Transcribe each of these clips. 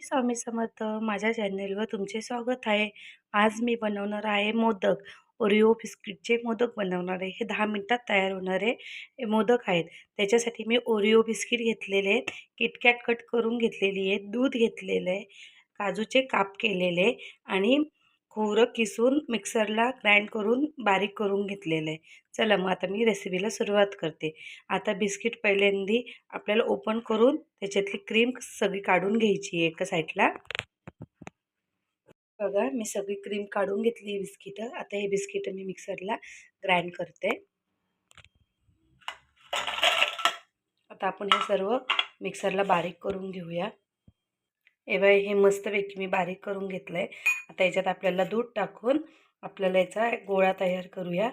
स्वामी समर्थ. माझ्या चॅनेलवर तुमचे स्वागत आहे. आज मी बनवणार आहे मोदक. ओरिओ बिस्किटचे मोदक बनवणार आहे. हे दहा मिनटात तयार होणारे मोदक आहेत. त्याच्यासाठी मी ओरिओ बिस्किट घेतलेले आहेत. किटकॅट कट करून घेतलेली आहे दूध घेतलेलं आहे. काजूचे काप केलेले आणि खोबरं किसून मिक्सरला ग्राइंड करून बारीक करून घेतलेलं आहे. चला मग आता मी रेसिपीला सुरुवात करते. आता बिस्किट पहिल्यांदी आपल्याला ओपन करून त्याच्यातली क्रीम सगळी काढून घ्यायची आहे एका साईडला. बघा मी सगळी क्रीम काढून घेतली बिस्किटं. आता हे बिस्किटं मी मिक्सरला ग्राइंड करते. आता आपण हे सर्व मिक्सरला बारीक करून घेऊया. हे बाय हे मस्तपैकी मी बारीक करून घेतलं आहे आता याच्यात आपल्याला दूध टाकून आपल्याला याचा गोळा तयार करूया.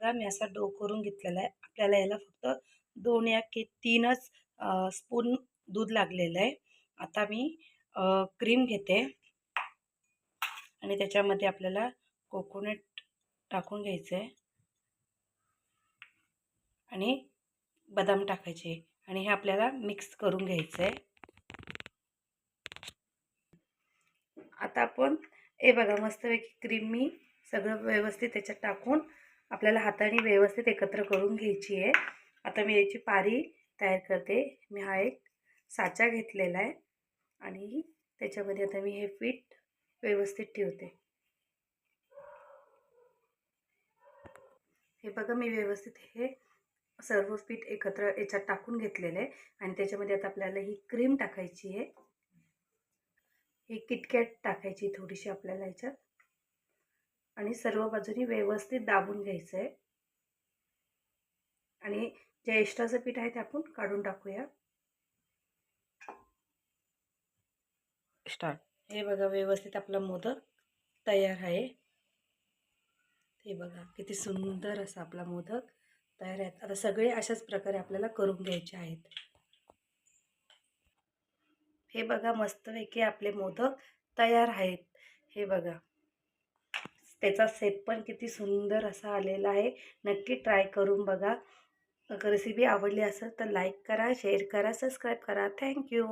मी असा डो करून घेतलेला आहे. आपल्याला याला फक्त दोन या की तीनच स्पून दूध लागलेलं आहे. आता मी क्रीम घेते. आणि त्याच्यामध्ये आपल्याला कोकोनट टाकून घ्यायचं आहे आणि बदाम टाकायचे. आणि हे आपल्याला मिक्स करून घ्यायचं आहे आता आपण हे बघा मस्तपैकी क्रीम मी सगळं व्यवस्थित त्याच्यात टाकून आपल्याला हाताने व्यवस्थित एकत्र करून घ्यायची आहे. आता मी याची पारी तयार करते. मी हा एक साचा घेतलेला आहे आणि त्याच्यामध्ये आता मी हे पीठ व्यवस्थित ठेवते. हे बघा मी व्यवस्थित हे सर्व पीठ एकत्र याच्यात टाकून घेतलेलं आहे. आणि त्याच्यामध्ये आता आपल्याला ही क्रीम टाकायची आहे. ही किटकॅट टाकायची थोडीशी आपल्याला याच्यात. आणि सर्व बाजूनी व्यवस्थित दाबून घ्यायचं आहे. आणि जे एक्स्ट्राचं पीठ आहे ते आपण काढून टाकूया. स्टार्ट हे बघा व्यवस्थित आपला मोदक तयार आहे. हे बघा किती सुंदर असा आपला मोदक. तयार आहेत. आता सगळे अशाच प्रकारे आपल्याला करून घ्यायचे आहेत. हे बघा मस्तपैकी आपले मोदक तयार आहेत. हे बघा. त्याचा सेप पण किती सुंदर असा आलेला आहे. नक्की ट्राय करून बघा. रेसिपी आवडली असेल तर लाईक करा शेअर करा सबस्क्राईब करा. थँक्यू